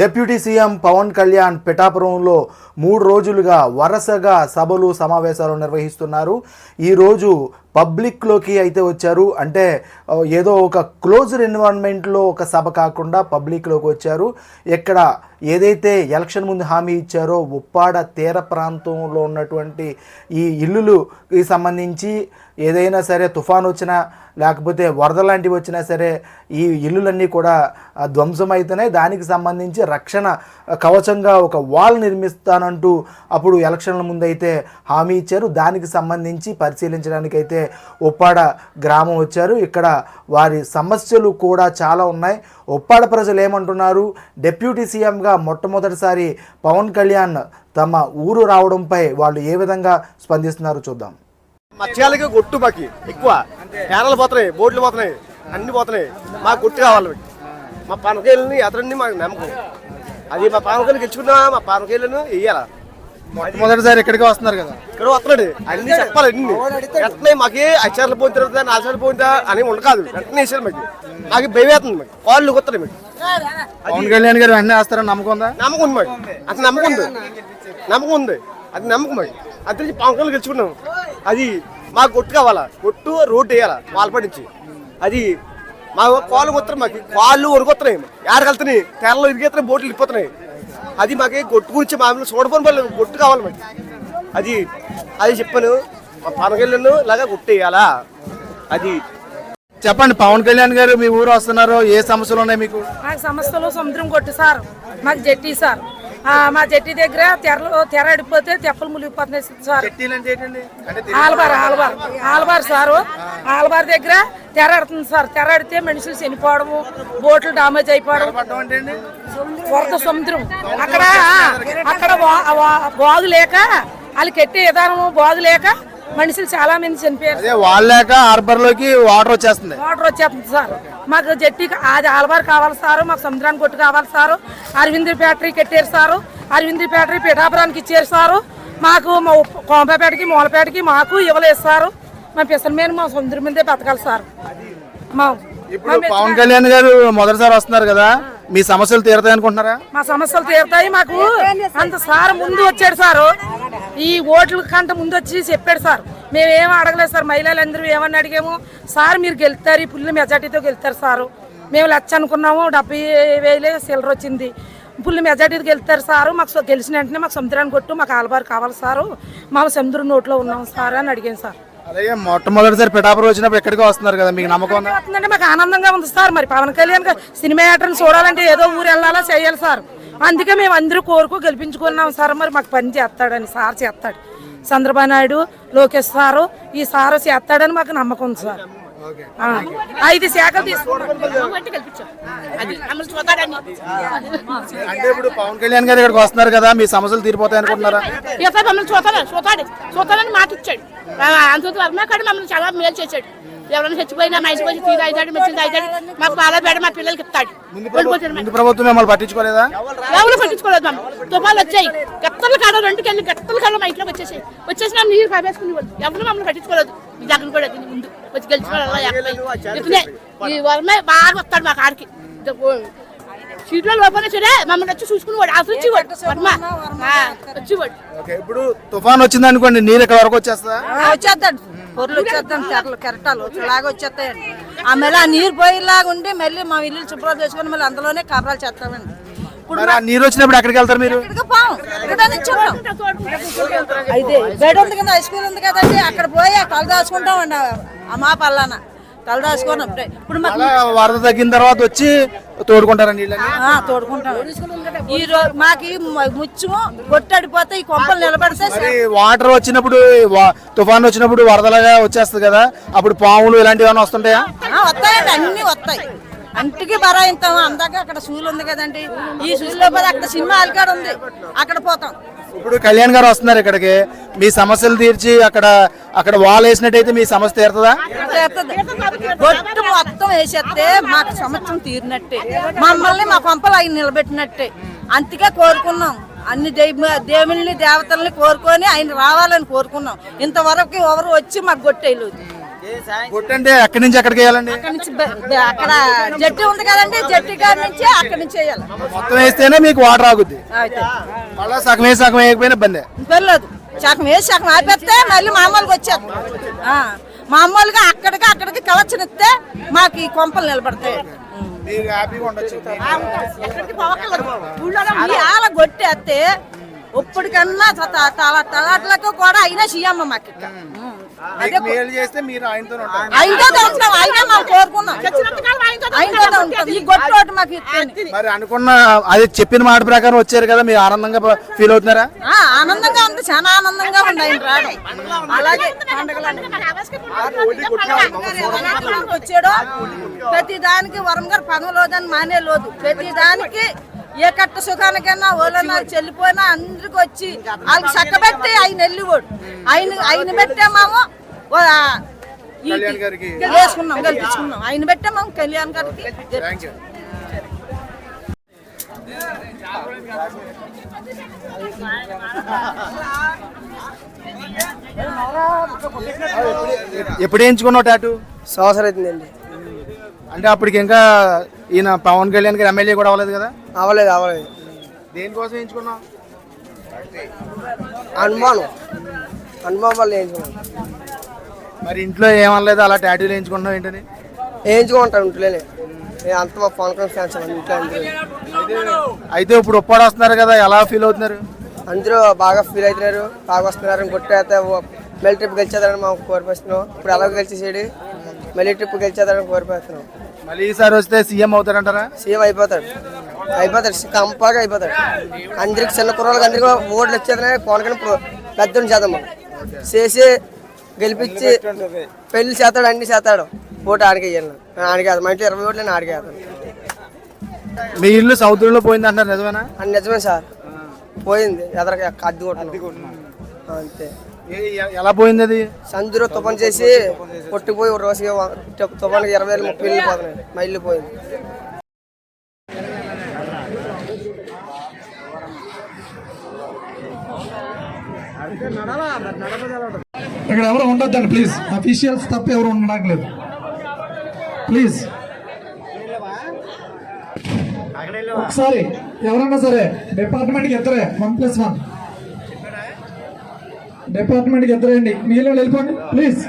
Deputy CM Pawan Kalyan పిఠాపురంలో మూడు రోజులుగా వరుసగా సభలు సమావేశాలు నిర్వహిస్తున్నారు. ఈరోజు పబ్లిక్లోకి అయితే వచ్చారు. అంటే ఏదో ఒక క్లోజ్డ్ ఎన్విరాన్మెంట్లో ఒక సభ కాకుండా పబ్లిక్లోకి వచ్చారు. ఇక్కడ ఏదైతే ఎలక్షన్ ముందు హామీ ఇచ్చారో ఉప్పాడ తీర ప్రాంతంలో ఉన్నటువంటి ఈ ఇల్లులుకి సంబంధించి ఏదైనా సరే తుఫాన్ వచ్చినా లేకపోతే వరద లాంటివి వచ్చినా సరే ఈ ఇల్లులన్నీ కూడా ధ్వంసం అవుతున్నాయి దానికి సంబంధించి రక్షణ కవచంగా ఒక వాల్ నిర్మిస్తానంటూ అప్పుడు ఎలక్షన్ల ముందు అయితే హామీ ఇచ్చారు. దానికి సంబంధించి పరిశీలించడానికి అనే ఉప్పాడ గ్రామం వచ్చారు. ఇక్కడ వారి సమస్యలు కూడా చాలా ఉన్నాయి. ఉప్పాడ ప్రజలు ఏమంటున్నారు? డిప్యూటీ సీఎంగా మొట్టమొదటిసారి పవన్ కళ్యాణ్ తమ ఊరు రావడంపై వాళ్ళు ఏ విధంగా స్పందిస్తున్నారు చూద్దాం. మత్స్యాలకి గొట్టు మాకి ఎక్కువ. పేరలు పోతున్నాయి బోట్లు పోతున్నాయి అన్ని పోతున్నాయి. మాకు గుట్టు కావాలి మా పనకాయలని అతడిని మాకు నమ్మకం. అది మా పనకాయలు గెలుచుకున్నా మా పనకాయలను వేయాల మొదటిసారి ఇక్కడికి వస్తున్నారు కదా. ఇక్కడ వస్తున్నాడు. అన్ని చెప్పాలి అన్ని. వెంటనే మాకి అచ్చారులు పోయిన తర్వాత నాలుగు సార్లు పోయిన అని ఉండకాదు. వెంటనే వేసారు మాకు. మాకు భయం వేస్తుంది మాకు. కాళ్ళు కొత్తలు మీకు. పవన్ కళ్యాణ్ గారు వెంటనే వస్తారని నమ్మకం ఉందా? నమ్మకం ఉంది మాకు. అసలు నమ్మకం ఉంది. నమ్మకం ఉంది. అది నమ్మకం మాకు. అది తెలిసి పవన్ గెలుచుకున్నాం. అది మాకు గొట్టు కావాలా? గొట్టు రోడ్డు వేయాలా? వాల్పాటి నుంచి అది మా కాళ్ళు కొత్తరు మాకు. కాళ్ళు వణుకొస్తున్నాయి ఏడకెళ్తున్నాయి తెరలో ఇరిగేస్తున్నాయి బోట్లు వెళ్ళిపోతున్నాయి అది మాకు గొట్టు గురించి మామూలు చూడపోని వాళ్ళు గొట్టు కావాలి మాకు. అది అది చెప్పాను. మా పనగెళ్ళను ఇలాగా గొట్టు వేయాలా? అది. చెప్పండి పవన్ కళ్యాణ్ గారు మీ ఊరు వస్తున్నారు. ఏ సమస్యలు ఉన్నాయి మీకు? మాకు సమస్యలు సముద్రం కొట్టు సార్. మాకు జట్టి సార్. మా జట్టి దగ్గర తెరలు తెర అడిపోతే తెప్పలు మునిగిపోతున్నాయి సార్. ఆల్బార్ ఆల్బార్ ఆల్బార్ సారు. ఆల్బార్ దగ్గర తెర ఆడుతుంది సార్. తెర ఆడితే మనుషులు చనిపోవడము బోట్లు డామేజ్ అయిపోవడం. వరద సముద్రం. అక్కడ అక్కడ బాగు లేక వాళ్ళు కట్టే విధానము బాగు లేక మనుషులు చాలా మంది చనిపోయారు. వాళ్ళాక హార్బర్లోకి వాటర్ వచ్చేస్తుంది. వాటర్ వచ్చేస్తుంది సార్. మాకు జట్టి అది ఆల్బార్ కావాలి సారు మాకు సముద్రానికి కొట్టు కావాలి సారు అరవింద్రి ఫ్యాక్టరీ కట్టారు సారు అరవింద్రి ఫ్యాక్టరీ పిఠాపురానికి ఇచ్చారు సారు మాకు మా కోంపేటకి మూలపేటకి మాకు ఇవ్వలేదు సారు. మా పిసల మీద మా సముద్రం మీదే బతకాలి సార్. మా ఇప్పుడు పవన్ కళ్యాణ్ గారు మొదటిసారి వస్తున్నారు కదా మీ సమస్యలు తీరుతాయి అనుకుంటున్నారా మా సమస్యలు తీరుతాయి మాకు. అంత సార్ ముందు వచ్చాడు సారు. ఈ ఓట్ల కంట ముందు వచ్చి చెప్పాడు సార్. మేమేం అడగలేదు సార్. మహిళలందరూ ఏమని అడిగాము సార్ మీరు గెలుస్తారు ఈ పుల్లి మెజార్టీతో గెలుస్తారు సారు. మేము లచ్చ అనుకున్నాము డెబ్బై వేలే సిల్లర్ వచ్చింది. పుల్లి మెజార్టీతో గెలుస్తారు సారు. మాకు గెలిచిన వెంటనే మాకు సముద్రాన్ని కొట్టు మాకు ఆల్బార్ కావాలి సారు. మా సముద్రం నోట్లో ఉన్నాం సార్ అని అడిగాను సార్. అలాగే మొట్టమొదటిసారి పిఠాపురం వచ్చినప్పుడు ఎక్కడికి వస్తున్నారు కదా మీకు నమ్మకం అవుతుందంటే మాకు ఆనందంగా ఉంది సార్. మరి పవన్ కళ్యాణ్ సినిమా యాక్టర్ని చూడాలంటే ఏదో ఊరు వెళ్ళాలా చేయాలి సార్. అందుకే మేము అందరూ కోరుకో గెలిపించుకున్నాం సార్. మరి మాకు పని చేస్తాడని సార్ చేస్తాడు. చంద్రబాబు నాయుడు లోకేష్ సారు ఈ సారు చేస్తాడని మాకు నమ్మకం ఉంది సార్. ఐదు శాఖలు అంటే ఇప్పుడు పవన్ కళ్యాణ్ గారు ఇక్కడికి వస్తున్నారు కదా మీ సమస్యలు తీరిపోతాయి అనుకుంటున్నారా? మమ్మల్ని చూస్తాడు? చూస్తాడు? చూస్తాడని మాట ఇచ్చాడు అంత మమ్మల్ని చాలా మేలు చేశాడు. ఎవరైనా చచ్చిపోయినా మా ఇంటికి వచ్చి తీరు అవుతాడు మెచ్చింది అవుతాడు మాకు బాగా బేడ మా పిల్లలకి ఇస్తాడు. ముందు ప్రభుత్వం మిమ్మల్ని పట్టించుకోలేదా? ఎవరు పట్టించుకోలేదు మమ్మల్ని తుఫాలు వచ్చాయి. గత్తల కాడ రెండుకి వెళ్ళి గత్తల కాడ మా ఇంట్లోకి వచ్చేసాయి. వచ్చేసి నా నీరు కావేసుకుని వాళ్ళు ఎవరు మమ్మల్ని పట్టించుకోలేదు. మీ దగ్గర కూడా దీని ముందు. వచ్చి గెలిచుకోవాలి ఇతనే ఈ వర్మే బాగా వస్తాడు మా కాడికి. సీట్లో లోపల సరే మమ్మల్ని వచ్చి చూసుకుని అసలు వచ్చేవాడు వర్మ. ఆ, వచ్చేవాడు ఓకే ఇప్పుడు తుఫాన్ వచ్చింది అనుకోండి నీరు ఇక్కడ వరకు వచ్చేస్తుందా? వచ్చేస్తాడు పొరలు వచ్చేస్తాం తెరలు కెరటాలు లాగా వచ్చేస్తాయండి. ఆమె ఆ నీరు పోయేలాగా ఉండి మళ్ళీ మా ఇల్లు శుభ్రం చేసుకుని మళ్ళీ అందులోనే కబరాలు చేస్తామండి. ఇప్పుడు మరి ఆ నీరు వచ్చినప్పుడు ఎక్కడికి వెళ్తారు మీరు? అయితే బయట ఉంది కదా హై స్కూల్ ఉంది కదండి అక్కడ పోయి తల దాచుకుంటామండి ఆ మా పల్లాన. తల అప్పుడే ఇప్పుడు మాకు వరద తగ్గిన తర్వాత వచ్చి తోడుకుంటారా నీళ్ళని? ఆ, తోడుకుంటాం. ఈ రోజు మాకు ఈ ముత్యము గొట్టడిపోతే ఈ కొంపలు నిలబడితే మరి వాటర్ వచ్చినప్పుడు వా- తుఫాన్ వచ్చినప్పుడు వరదలాగా వచ్చేస్తుంది కదా అప్పుడు పాములు ఇలాంటివి ఏమైనా వస్తుంటాయా? ఆ, వస్తాయండి అన్ని వస్తాయి. అంటికి బరాయిస్తాం అందాక అక్కడ సూలు ఉంది కదండి. ఈ సూలులో పోతే అక్కడ సినిమా అలికాడు ఉంది. అక్కడ పోతాం. ఇప్పుడు కళ్యాణ్ గారు వస్తున్నారు ఇక్కడికి. మీ సమస్యలు తీర్చి అక్కడ అక్కడ వాల్ వేసినట్టయితే మీ సమస్య తీరుతుందా. గొట్టు మొత్తం వేసేస్తే మాకు సంవత్సరం తీరినట్టే. మమ్మల్ని మా కొంపలు ఆయన నిలబెట్టినట్టే. అందుకే కోరుకున్నాం. అన్ని దైవ దేవుల్ని దేవతల్ని కోరుకొని ఆయన రావాలని కోరుకున్నాం. ఇంతవరకు ఎవరు వచ్చి మాకు గొట్టేయలేదు. వేయాలండి? అక్కడ నుంచి బ- బ- అక్కడ జట్టి ఉంది కదండి జట్టి కాడి నుంచి అక్కడి నుంచి వేయాలి. మొత్తం వేస్తేనే మీకు వాటర్ ఆగుద్ది. మళ్ళీ సగం వేసి సగం వేయకపోయినా ఇబ్బంది. సగం వేసి సగం ఆపేస్తే మళ్ళీ మామూలుగా వచ్చేది. ఆ, మామూలుగా అక్కడికి అక్కడికి కలెక్షన్ ఇస్తే మాకు ఈ కొంపలు నిలబడతాయి. ఆల కొట్టేస్తే ఇప్పటికన్నా తలాట్లకు కూడా అయినా సీఎమ్మ మాకు మేలు చేస్తే మీరు ఆయనతో ఉంటాం. అయినా మేము కోరుకున్నాం. ఆయనతో ఉంటాం. ఈ ఒకటి మాకు మరి అనుకున్న అది చెప్పిన మాట ప్రకారం వచ్చారు కదా మీరు ఆనందంగా ఫీల్ అవుతున్నారా? ఆ, ఆనందంగా ఉంది. చాలా ఆనందంగా ఉంది ఆయన రావడం. అలాగే వచ్చాడు. ప్రతి దానికి వరం గారు పదవిలోదని మానే లోదు ప్రతి దానికి ఏ కట్ట సుఖానికైనా ఓలన్నా చెల్లిపోయినా అందరికి వచ్చి వాళ్ళకి చక్కబెట్టి ఆయన వెళ్ళిపోడు ఆయన ఆయన కళ్యాణ్ గారికి. వేసుకున్నాం గెలిపించుకున్నాం ఆయన పెట్టాము కళ్యాణ్ గారికి. ఎప్పుడు వేయించుకున్నావు టాటూ? సంవత్సరం అవుతుందండి. అంటే అప్పటికి ఇంకా ఈయన పవన్ కళ్యాణ్ గారు ఎమ్మెల్యే కూడా అవ్వలేదు కదా? అవ్వలేదు అవ్వలేదు. దేనికోసం వేయించుకున్నావు అనుమానం. అనుమానం వల్ల వేయించుకున్నాం మరి ఇంట్లో ఏమనలేదు అలా టాటూలు వేయించుకుంటున్నావు ఏంటని? వేయించుకుంటాను ఇంట్లోనే. నేను అంత పవన్ కళ్యాణ్ ఫ్యాన్స్ ఇంట్లో అందరూ. అయితే ఇప్పుడు ఉప్పాడు వస్తున్నారు కదా ఎలా ఫీల్ అవుతున్నారు? అందరూ బాగా ఫీల్ అవుతున్నారు బాగా వస్తున్నారు కొట్టేస్తే మళ్ళీ ట్రిప్ గెలిచేదారని మాకు కోరిపిస్తున్నాం ఇప్పుడు ఎలా గెలిచేసాడు మళ్ళీ ట్రిప్ గెలిచేదారని కోరిపిస్తున్నాం మళ్ళీ ఈసారి వస్తే సీఎం అవుతారంటారా సీఎం అయిపోతాడు. అయిపోతాడు. కంపగా అయిపోతాడు. అందరికి చిన్న కుర్రోళ్ళకి అందరికి ఓట్లు వచ్చేదనే కళ్యాణ్ పెద్ద చేద్దాం చేసి గెలిపించి పెళ్ళి చేస్తాడు అన్ని చేస్తాడు. ఓటు ఆడికి వేయాలి ఆడికి మా ఇంట్లో ఇరవై ఓట్లు నేను ఆడికి మీ ఇల్లు సముద్రంలో పోయింది అంటారు నిజమేనా? నిజమే సార్. పోయింది. ఎదరక అద్దె కొట్టుకున్నాం అంతే. ఎలా పోయింది అది? సందులో తుఫాన్ చేసి కొట్టుకుపోయి ఒక రోజుకి తుఫాన్కి ఇరవై వేలు ముప్పై వేలు పోతున్నాయి. మా ఇల్లు పోయింది. ఇక్కడ ఎవరు ఉండొద్దండి ప్లీజ్ అఫీషియల్స్ తప్ప ఎవరు ఉండడానికి లేదు. ప్లీజ్ ఒకసారి ఎవరన్నా సరే డిపార్ట్మెంట్కి ఎత్తరే వన్ ప్లస్ వన్ డిపార్ట్మెంట్కి ఎదురండి మీలో వెళ్ళిపోండి. ప్లీజ్